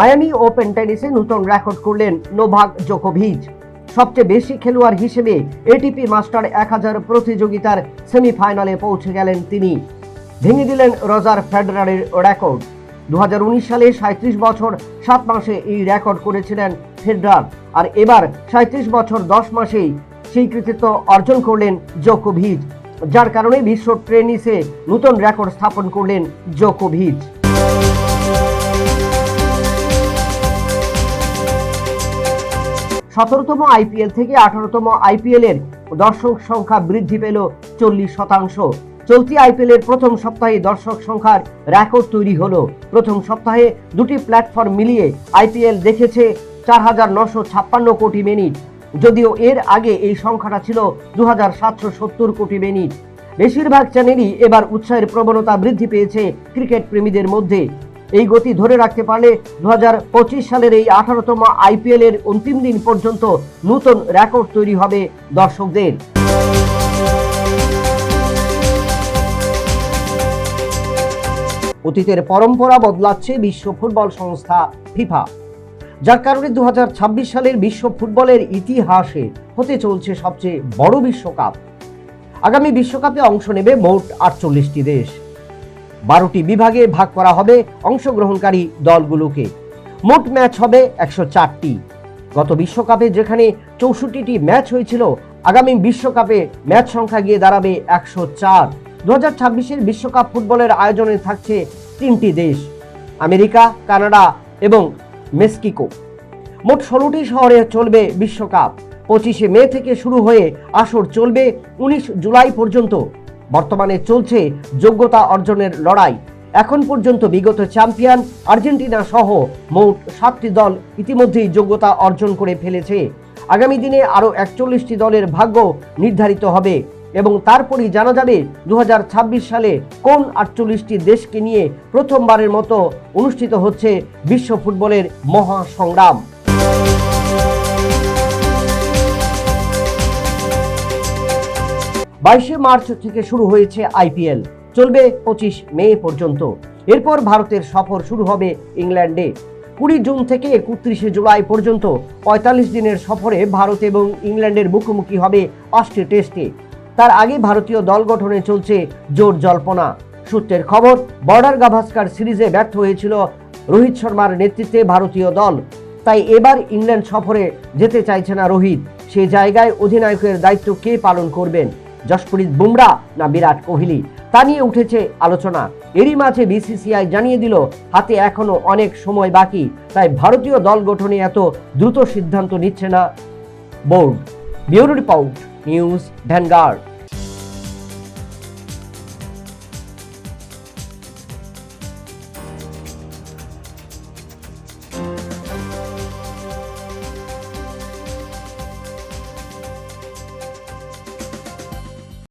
Miami open টেনিসে নতুন record করলেন Novak জোকোভিচ। সবচেয়ে বেশি খেলোয়াড় হিসেবে এটিপি মাস্টার এক হাজার প্রতিযোগিতার সেমিফাইনালে পৌঁছে গেলেন তিনি। ভেঙে দিলেন রজার ফেডারারের রেকর্ড। দু হাজার উনিশ সালে সাঁত্রিশ বছর সাত মাসে এই রেকর্ড করেছিলেন ফেডরার। আর এবার সাঁত্রিশ বছর দশ মাসেই সেই কৃতিত্ব অর্জন করলেন জোকোভিচ, যার কারণে বিশ্ব টেনিসে নতুন রেকর্ড স্থাপন করলেন জোকোভিচ। সতেরোতম আইপিএল থেকে আঠারোতম আইপিএল এর দর্শক সংখ্যা বৃদ্ধি পেল চল্লিশ শতাংশ। চলতি আইপিএল এর প্রথম সপ্তাহে দর্শক সংখ্যার রেকর্ড তৈরি হলো। প্রথম সপ্তাহে দুটি প্ল্যাটফর্ম মিলিয়ে আইপিএল দেখেছে চার হাজার নশো ছাপ্পান্ন কোটি মিনিট। যদিও এর আগে এই সংখ্যাটা ছিল দু হাজার সাতশো সত্তর কোটি মিনিট। বেশিরভাগ চ্যানেলই এবার উৎসাহের প্রবণতা বৃদ্ধি পেয়েছে ক্রিকেট প্রেমীদের মধ্যে। এই গতি ধরে রাখতে পারলে দু হাজার পঁচিশ সালের এই আঠারোতম আইপিএল এর অন্তিম দিন পর্যন্ত নতুন রেকর্ড তৈরি হবে দর্শকদের। অতীতের পরম্পরা বদলাচ্ছে বিশ্ব ফুটবল সংস্থা ফিফা। যার কারণে দু হাজার ছাব্বিশ সালের বিশ্ব ফুটবলের ইতিহাসে হতে চলছে সবচেয়ে বড় বিশ্বকাপ। আগামী বিশ্বকাপে অংশ নেবে মোট আটচল্লিশটি দেশ। বারোটি বিভাগে ভাগ করা হবে অংশগ্রহণকারী দলগুলোকে। মোট ম্যাচ হবে একশো চারটি। গত বিশ্বকাপে যেখানে চৌষট্টিটি ম্যাচ হয়েছিল, আগামী বিশ্বকাপে ম্যাচ সংখ্যা গিয়ে দাঁড়াবে একশো চার। দু হাজার ছাব্বিশের বিশ্বকাপ ফুটবলের আয়োজনে থাকছে তিনটি দেশ, আমেরিকা, কানাডা এবং মেক্সিকো। মোট ষোলোটি শহরে চলবে বিশ্বকাপ। পঁচিশে মে থেকে শুরু হয়ে আসর চলবে, উনিশ জুলাই পর্যন্ত বর্তমানে চলছে যোগ্যতা অর্জনের লড়াই। এখন পর্যন্ত বিগত চ্যাম্পিয়ন আর্জেন্টিনা সহ মোট সাতটি দল ইতিমধ্যেই যোগ্যতা অর্জন করে ফেলেছে। আগামী দিনে আরও একচল্লিশটি দলের ভাগ্য নির্ধারিত হবে এবং তারপরই জানা যাবে দু হাজার ছাব্বিশ সালে কোন আটচল্লিশটি দেশকে নিয়ে প্রথমবারের মতো অনুষ্ঠিত হচ্ছে বিশ্ব ফুটবলের মহা বাইশে মার্চ থেকে শুরু হয়েছে আইপিএল। চলবে পঁচিশ মে পর্যন্ত। এরপর ভারতের সফর শুরু হবে ইংল্যান্ডে। কুড়ি জুন থেকে একত্রিশে জুলাই পর্যন্ত পঁয়তাল্লিশ দিনের সফরে ভারত এবং ইংল্যান্ডের মুখোমুখি হবে পাঁচটি টেস্টে। তার আগে ভারতীয় দল গঠনে চলছে জোর জল্পনা। সূত্রের খবর, বর্ডার গাভাস্কার সিরিজে ব্যর্থ হয়েছিল রোহিত শর্মার নেতৃত্বে ভারতীয় দল। তাই এবার ইংল্যান্ড সফরে যেতে চাইছে না রোহিত। সে জায়গায় অধিনায়কের দায়িত্ব কে পালন করবেন? যশপ্রীত বুমরা না বিরাট কোহলি? তা নিয়ে উঠেছে আলোচনা। এরই মাঝে বিসিসিআই জানিয়ে দিল, হাতে এখনও অনেক সময় বাকি। তাই ভারতীয় দল গঠনে এত দ্রুত সিদ্ধান্ত নিচ্ছে না board. Bureau report, news Vanguard.